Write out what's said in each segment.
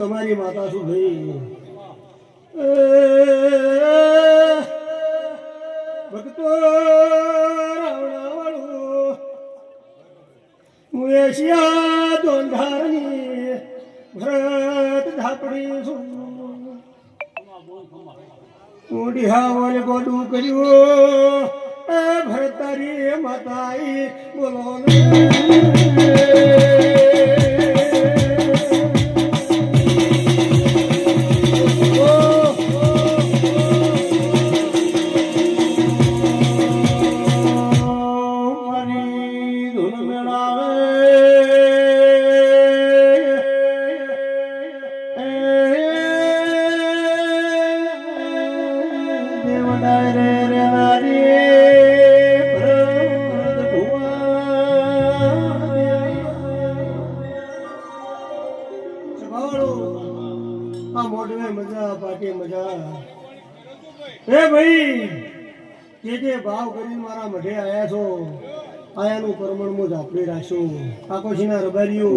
તમારી માતા શું એ, ભક્તો રાવણાવાળું હું એશિયા દોંધારની ભરત ધાપડી છું. હું ડિહાવલ ગોડું કર્યું. એ ભરતારી માતા બોલો આ મોઢવે મજા પાટે મજા. હે ભાઈ, જે જે ભાવ કરીને મારા મઢે આયા છો, આયાનું પરમણ મુજ આપણે રાખ્યું કાકોશીના રબારીઓ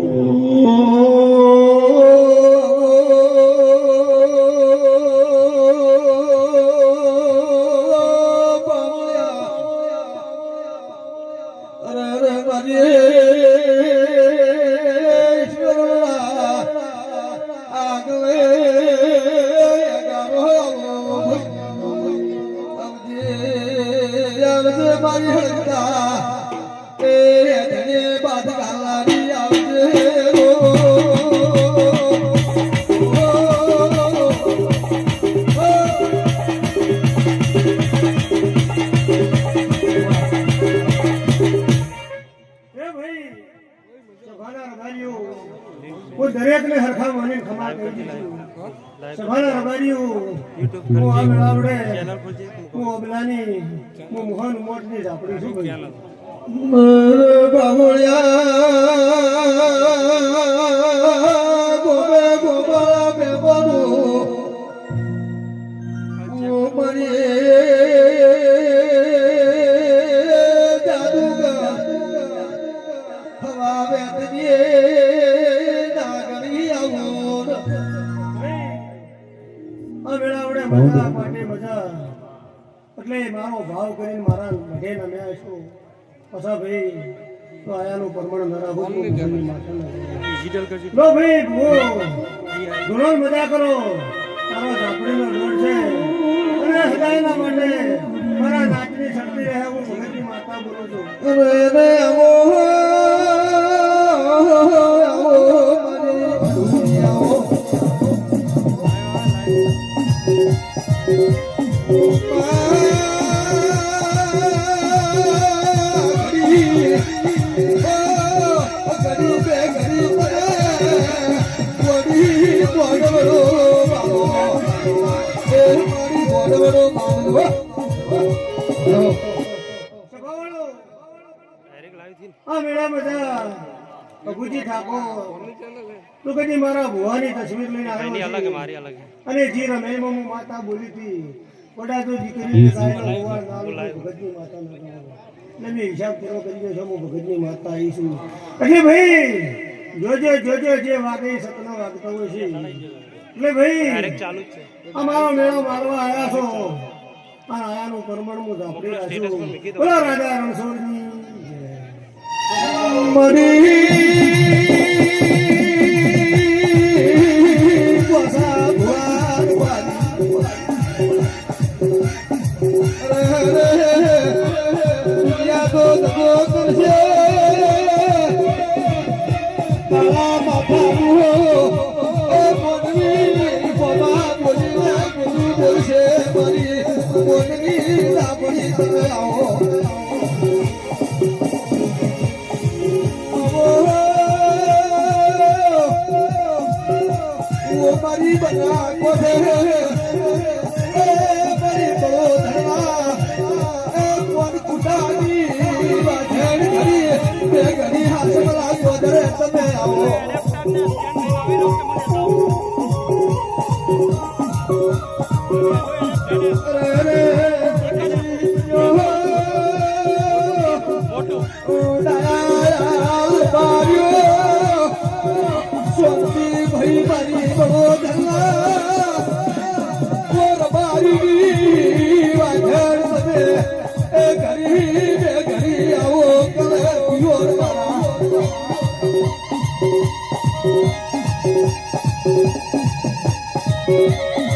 આવજે મારી હળગતા એ ધને બાદ ગાલાની આવજે હું દરેકને હરખા માની ખમા કહી સભાના રબારીઓ હું આ મેળાવડે હું અબલાની હું મોહન મોટની ઝાપડી છું ભાઈ. બાબુળિયા ગોબે ગોબા બેબનું એટલે મારો ભાવ કરીને મારા મઢે નમ્યા છો. પછા ભાઈ તો આયાનું પરમણ નરા હોતું ભગવાનની માતાના લો ભાઈ ઘણો મજા કરો. તારો ઝાપડીનો રોડ છે. અને હદાયના માટે મારા નાચની શક્તિ રહે હું ભગતની માતા બોલું છું. અરે રે આ મેળા બધા. પ્રભુજી ઠાકોર. તો કદી મારા ભુવાની તસવીર લઈને આવ્યો છે. અને જે રમેલમાં હું માતા બોલી હતી વડા તો દીકરી ગાયનો ભુવા નામ તો ભગતની માતા ના મેં હિસાબ કરી હું ભગતની માતા આવી છું એટલે ભાઈ જોજો જોજો જે વાગે સપના વાગતા હોય છે. એટલે ભાઈ આ મારો મેળો મારવા આવ્યા છો. આ આયાનું પરમણ હું ઝાપડી રાખ્યું બોલો રાજા રણછોડની જય. મરી કોસા ભુવા ભુવાની. અરે રે દુનિયા તો દગો કરશે મારી બના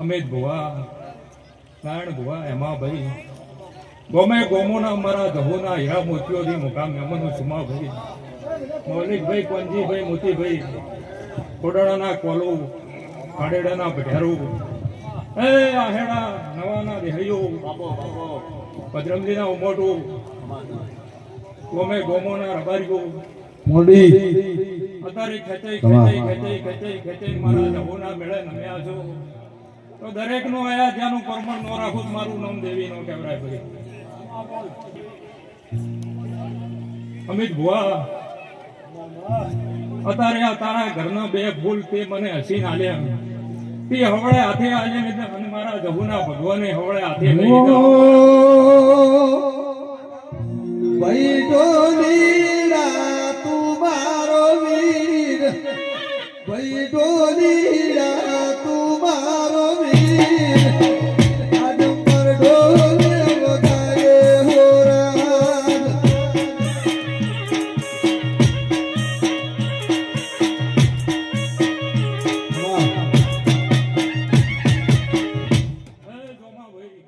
અમિત ભુવા નારાયણ ભુવા એમાં ભાઈ ગોમે ગોમોના અમારા દહોના હીરા મોતીઓથી મુકામ એમનું સુમા ભાઈ મૌલિકભાઈ, કોનજીભાઈ, મોતીભાઈ. કોડાણાના કોલો, ખાડેડાના ભઢેરો. એ આહેડા, નવાના દેહૈયો. ભદ્રમજીના ઉમોટું. ગોમે ગોમોના રબારીઓ. મોડી અત્યારે ખેંચાઈ ખેંચાઈ ખેંચાઈ ખેંચાઈ ખેંચાઈ મારા જવોના મેળે નમ્યા છો. તો દરેકનું આયા જ્યાંનું પરમણ નો રાખું મારું નામ દેવી નો કેવરાય ભાઈ. અમિત ભુવા અત્યારે આ તારા ઘરના બે ફૂલ તે મને હસી નાલ્યા તે હવળે હાથે આજે અને મારા જહુના ભગવાને હવળે હાથે લઈ જાઓ ભાઈ ભાઈ ડોલીરા તું મારો વીર. આડંબર ડોલે વગાડે હોરાજ એ જોમાભાઈ,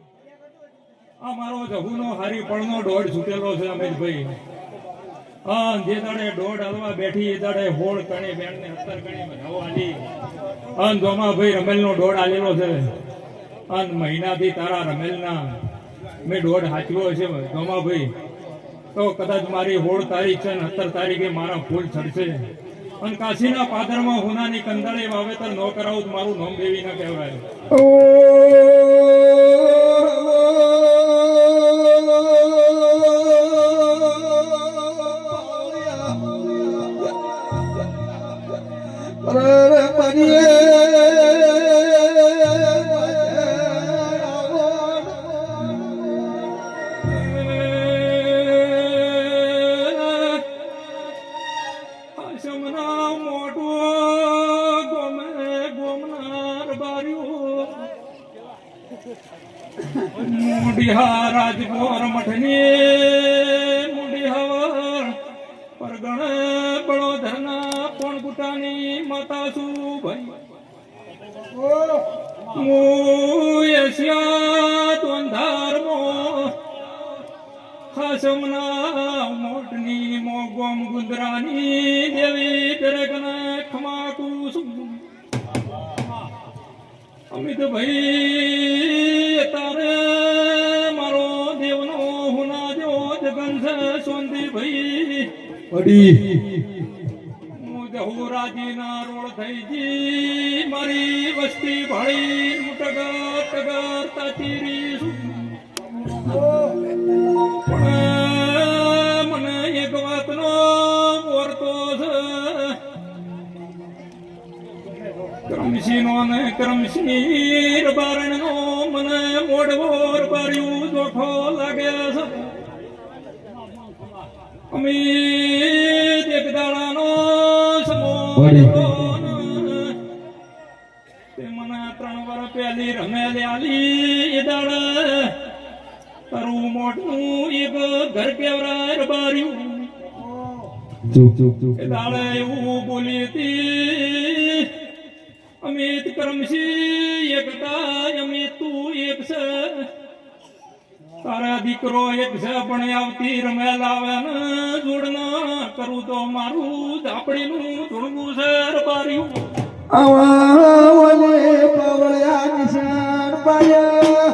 આ મારો જહુનો હારી પળનો દોડ છૂટેલો છે અમિતભાઈ. હા જે દાડે દોઢ હાલવા બેઠી એ દાડે હોળ કણી બેન ને અત્તર કણી અન જોમાભાઈ રમેલ નો દોઢ આલેલો છે. અન મહિનાથી તારા રમેલના મેં દોઢ હાચવ્યો છે ગોમાભાઈ. તો કદાચ મારી હોળ તારીખ છે ને અત્તર તારીખે મારા ફૂલ ચડશે અને કાશીના પાદરમાં હુનાની કંદળે વાવેતર ન કરાવું મારું નોમ દેવી ન કહેવાય. ગોમનાર બાર્યો મુડિહા રાજગોર મઠની ભાઈ મુ એશિયા દ્વંધારમો ખાસમના મોટની મો ગોમ ગુંદરાની દેવી દરેકને ખમાકુ છું અમિત ભાઈ તારે મારો દેવનો હુના જો જગન સોંદી ભાઈ પડી હું જહુરાજીના રોડ થઈ જી મારી વસ્તી ભાળી હું ટગર ટગર તાચીરી પણ મને એક વાતનો મોરતો છે. કરમશીનો ને કરમશીર બારણનો મને મોડવોર બાર્યું જોઠો લાગે છે. અમી સમો તે મને ત્રણ વર પેલી રમેલી આલી દાડે તારું મોટું એક ઘર કેવરાય બાર્યું. દાડે એવું બોલી હતી અમિત કરમશી એકતા અમિત તું એક છે. તારા દીકરો એક છે પણ આવતી રમેલ આવે ને જોડના કરું તો મારું ઝાપડીનું ધૂળવું છે રબાર્યું આવા પાવળ્યા નિશાન પાયા